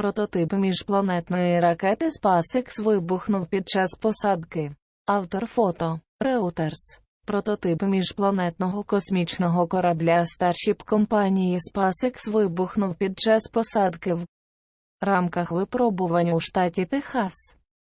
Прототип міжпланетної ракети SpaceX вибухнув під час посадки. Автор фото Reuters. Прототип міжпланетного космічного корабля Starship компанії SpaceX вибухнув під час посадки в рамках випробувань у штаті Техас.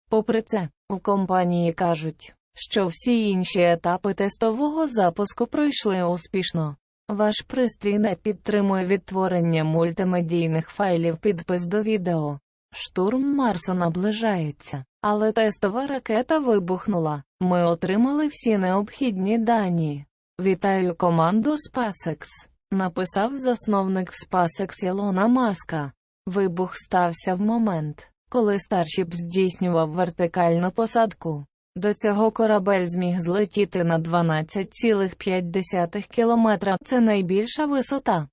Попри це, у компанії кажуть, що всі інші етапи тестового запуску пройшли успішно. Ваш пристрій не підтримує відтворення мультимедійних файлів підпис до відео. Штурм Марсу наближається, але тестова ракета вибухнула. Ми отримали всі необхідні дані. Вітаю команду SpaceX, написав засновник SpaceX Ілона Маска. Вибух стався в момент, коли Старшіп здійснював вертикальну посадку. До цього корабель зміг злетіти на 12,5 кілометра. Це найбільша висота,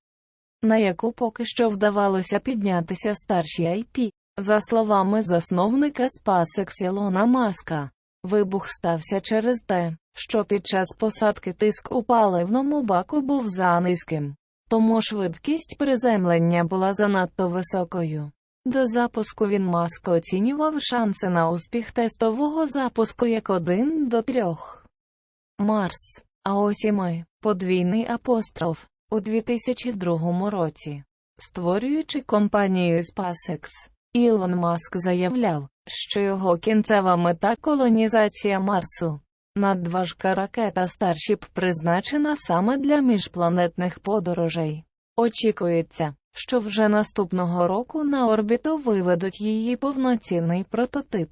на яку поки що вдавалося піднятися старші IP. За словами засновника SpaceX Ілона Маска, вибух стався через те, що під час посадки тиск у паливному баку був занизьким, тому швидкість приземлення була занадто високою. До запуску він Маск оцінював шанси на успіх тестового запуску як 1 до 3. Марс. А ось і ми, подвійний апостроф, у 2002 році. Створюючи компанію SpaceX, Ілон Маск заявляв, що його кінцева мета колонізація Марсу. Надважка ракета Starship призначена саме для міжпланетних подорожей. Очікується, що вже наступного року на орбіту виведуть її повноцінний прототип.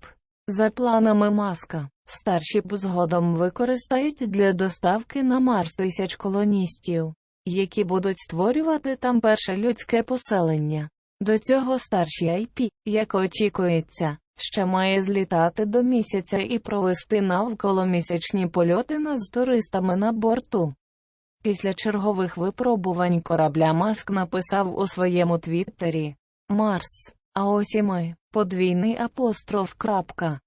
За планами Маска, Starship згодом використають для доставки на Марс тисяч колоністів, які будуть створювати там перше людське поселення. До цього старші IP, як очікується, ще має злітати до місяця і провести навколомісячні польоти з туристами на борту. Після чергових випробувань корабля Маск написав у своєму твіттері Марс, а ось і ми, подвійний апостроф. крапка.